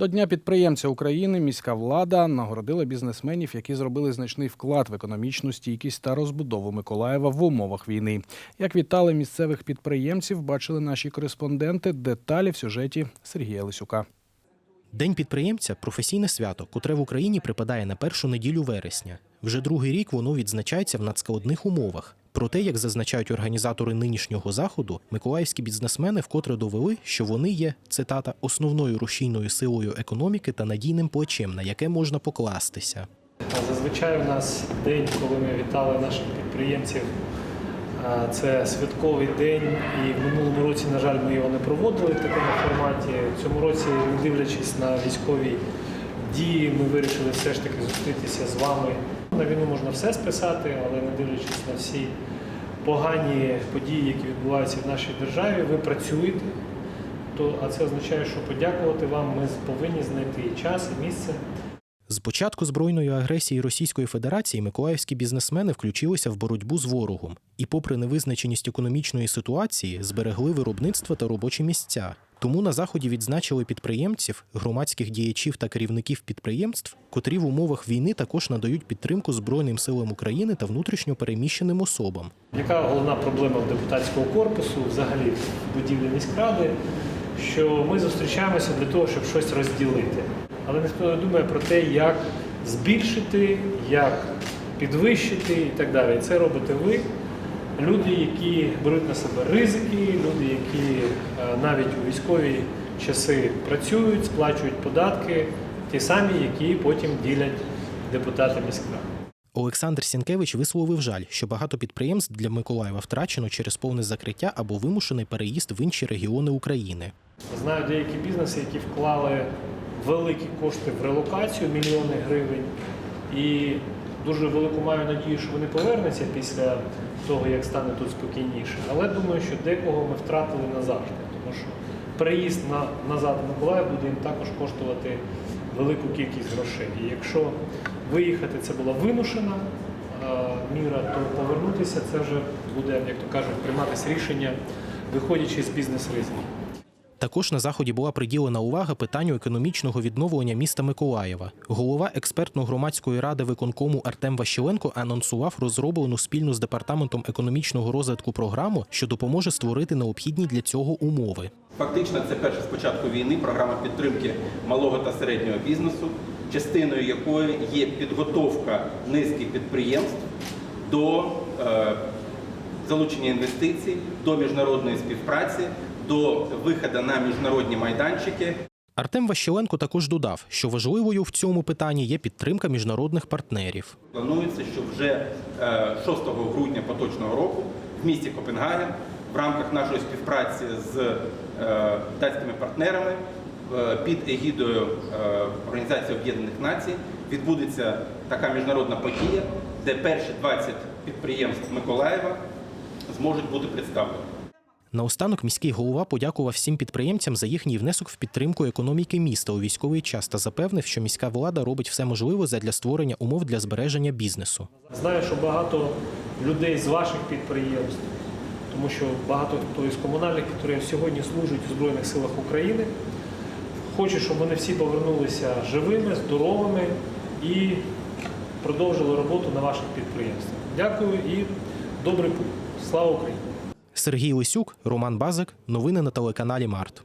До Дня підприємця України міська влада нагородила бізнесменів, які зробили значний вклад в економічну стійкість та розбудову Миколаєва в умовах війни. Як вітали місцевих підприємців, бачили наші кореспонденти. Деталі в сюжеті Сергія Лисюка. День підприємця професійне свято, котре в Україні припадає на першу неділю вересня. Вже другий рік воно відзначається в надскладних умовах. Проте, як зазначають організатори нинішнього заходу, миколаївські бізнесмени вкотре довели, що вони є цитата основною рушійною силою економіки та надійним плечем, на яке можна покластися. Зазвичай у нас день, коли ми вітали наших підприємців, це святковий день, і в минулому році, на жаль, ми його не проводили в такому форматі. В цьому році, не дивлячись на військові дії, ми вирішили все ж таки зустрітися з вами. На війну можна все списати, але не дивлячись на всі погані події, які відбуваються в нашій державі, ви працюєте. То, а це означає, що подякувати вам ми повинні знайти і час, і місце. З початку збройної агресії Російської Федерації миколаївські бізнесмени включилися в боротьбу з ворогом і, попри невизначеність економічної ситуації, зберегли виробництво та робочі місця. Тому на заході відзначили підприємців, громадських діячів та керівників підприємств, котрі в умовах війни також надають підтримку Збройним силам України та внутрішньо переміщеним особам. Яка головна проблема в депутатського корпусу, взагалі в будівлі міськради, що ми зустрічаємося для того, щоб щось розділити. Але ніхто не думає про те, як збільшити, як підвищити і так далі. Це робите ви, люди, які беруть на себе ризики, люди, які е, навіть у військові часи працюють, сплачують податки, ті самі, які потім ділять депутати міськради. Олександр Сінкевич висловив жаль, що багато підприємств для Миколаєва втрачено через повне закриття або вимушений переїзд в інші регіони України. Знаю деякі бізнеси, які вклали великі кошти в релокацію, мільйони гривень, і дуже велику маю надію, що вони повернуться після того, як стане тут спокійніше. Але думаю, що декого ми втратили назавжди, тому що переїзд на, назад в Миколаїв буде їм також коштувати велику кількість грошей. І якщо виїхати це була вимушена міра, то повернутися це вже буде, як то кажуть, прийматися рішення, виходячи з бізнес-ризиків. Також на заході була приділена увага питанню економічного відновлення міста Миколаєва. Голова експертно-громадської ради виконкому Артем Ващеленко анонсував розроблену спільно з департаментом економічного розвитку програму, що допоможе створити необхідні для цього умови. Фактично, це перша з початку війни програма підтримки малого та середнього бізнесу, частиною якої є підготовка низки підприємств до е, залучення інвестицій, до міжнародної співпраці, до виходу на міжнародні майданчики. Артем Ващеленко також додав, що важливою в цьому питанні є підтримка міжнародних партнерів. Планується, що вже е, 6 грудня поточного року в місті Копенгаген в рамках нашої співпраці з е, датськими партнерами е, під егідою е, Організації Об'єднаних Націй відбудеться така міжнародна подія, де перші 20 підприємств Миколаєва зможуть бути представлені. Наостанок міський голова подякував всім підприємцям за їхній внесок в підтримку економіки міста у військовий час та запевнив, що міська влада робить все можливе задля створення умов для збереження бізнесу. Знаю, що багато людей з ваших підприємств, тому що багато хто із комунальних підприємств сьогодні служить у Збройних силах України. Хочу, щоб вони всі повернулися живими, здоровими і продовжили роботу на ваших підприємствах. Дякую і добрий путь. Слава Україні! Сергій Лисюк, Роман Базик. Новини на телеканалі Март.